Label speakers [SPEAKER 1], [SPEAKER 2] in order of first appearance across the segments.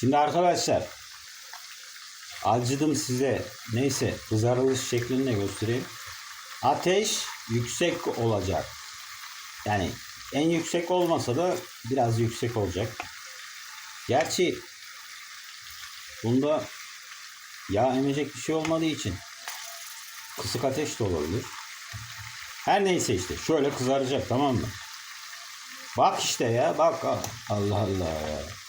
[SPEAKER 1] Şimdi arkadaşlar acıdım size. Neyse kızarılış şeklini de göstereyim. Ateş yüksek olacak. Yani en yüksek olmasa da biraz yüksek olacak. Gerçi bunda yağ emecek bir şey olmadığı için kısık ateş de olabilir. Her neyse işte şöyle kızaracak tamam mı? Bak işte ya bak Allah Allah ya.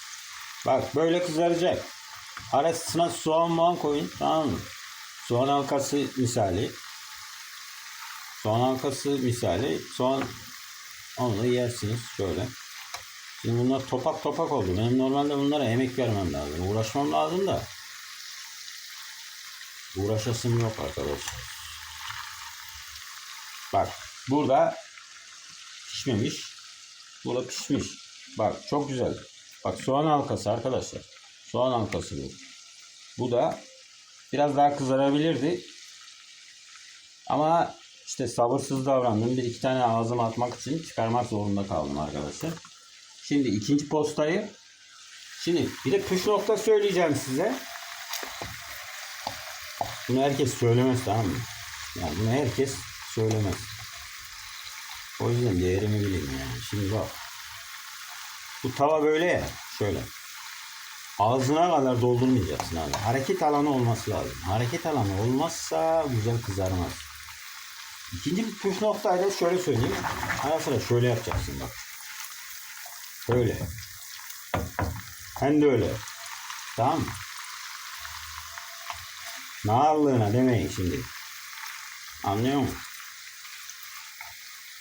[SPEAKER 1] Bak böyle kızaracak. Arasına soğan muan koyun tamam mı? Soğan halkası misali. Soğan halkası misali. Soğan onu yersiniz şöyle. Şimdi bunlar topak topak oldu. Benim normalde bunlara emek vermem lazım. Uğraşmam lazım da. Uğraşasım yok arkadaşlar. Bak burada pişmemiş. Burada pişmiş. Bak çok güzel. Bak soğan halkası arkadaşlar. Soğan halkası bu. Bu da biraz daha kızarabilirdi. Ama işte sabırsız davrandım. Bir iki tane ağzıma atmak için çıkarmak zorunda kaldım arkadaşlar. Şimdi ikinci postayı Şimdi bir de püf nokta söyleyeceğim size. Bunu herkes söylemez tamam mı? Yani bunu herkes söylemez. O yüzden değerimi bilin yani. Şimdi bak. Bu tava böyle ya. Şöyle. Ağzına kadar doldurmayacaksın abi. Hareket alanı olması lazım. Hareket alanı olmazsa güzel kızarmaz. İkinci bir püf noktayı da şöyle söyleyeyim. Ara sıra şöyle yapacaksın bak. Böyle. Hem de öyle. Tamam mı? Nağarlığına demeyin şimdi. Anlıyor musun?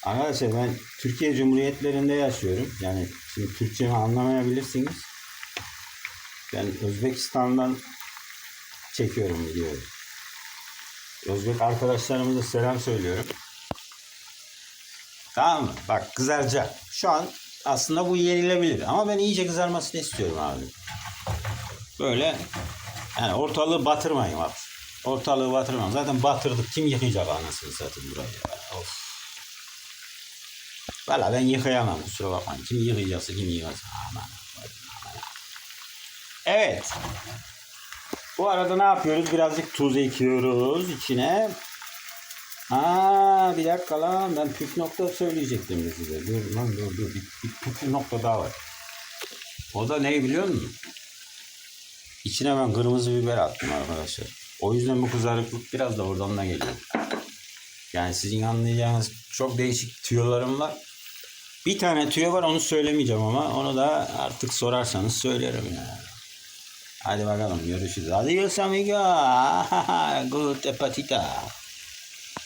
[SPEAKER 1] Arkadaşlar ben Türkiye Cumhuriyetlerinde yaşıyorum. Yani şimdi Türkçemi anlamayabilirsiniz. Ben Özbekistan'dan çekiyorum videoyu. Özbek arkadaşlarımıza selam söylüyorum. Tamam mı? Bak kızaracak. Şu an aslında bu yenilebilir. Ama ben iyice kızarmasını istiyorum abi. Böyle yani ortalığı batırmayın abi. Ortalığı batırmayın. Zaten batırdık. Kim yıkayacak anasını satayım burayı ya. Valla ben yıkayamam kusura bakmayın. Kim yıkayacaksa kim yıkasın. Aman. Evet. Bu arada ne yapıyoruz? Birazcık tuz ekiyoruz içine. Aa bir dakika lan ben püf nokta söyleyecektim size. Dur lan dur dur. Bir, bir püf nokta daha var. O da ne biliyor musun? İçine ben kırmızı biber attım arkadaşlar. O yüzden bu kızarıklık biraz da oradan da geliyor. Yani sizin anlayacağınız çok değişik tüyolarım var. Bir tane tüyo var onu söylemeyeceğim ama onu da artık sorarsanız söylerim ya. Hadi bakalım görüşürüz. Adios amigo. Good patita.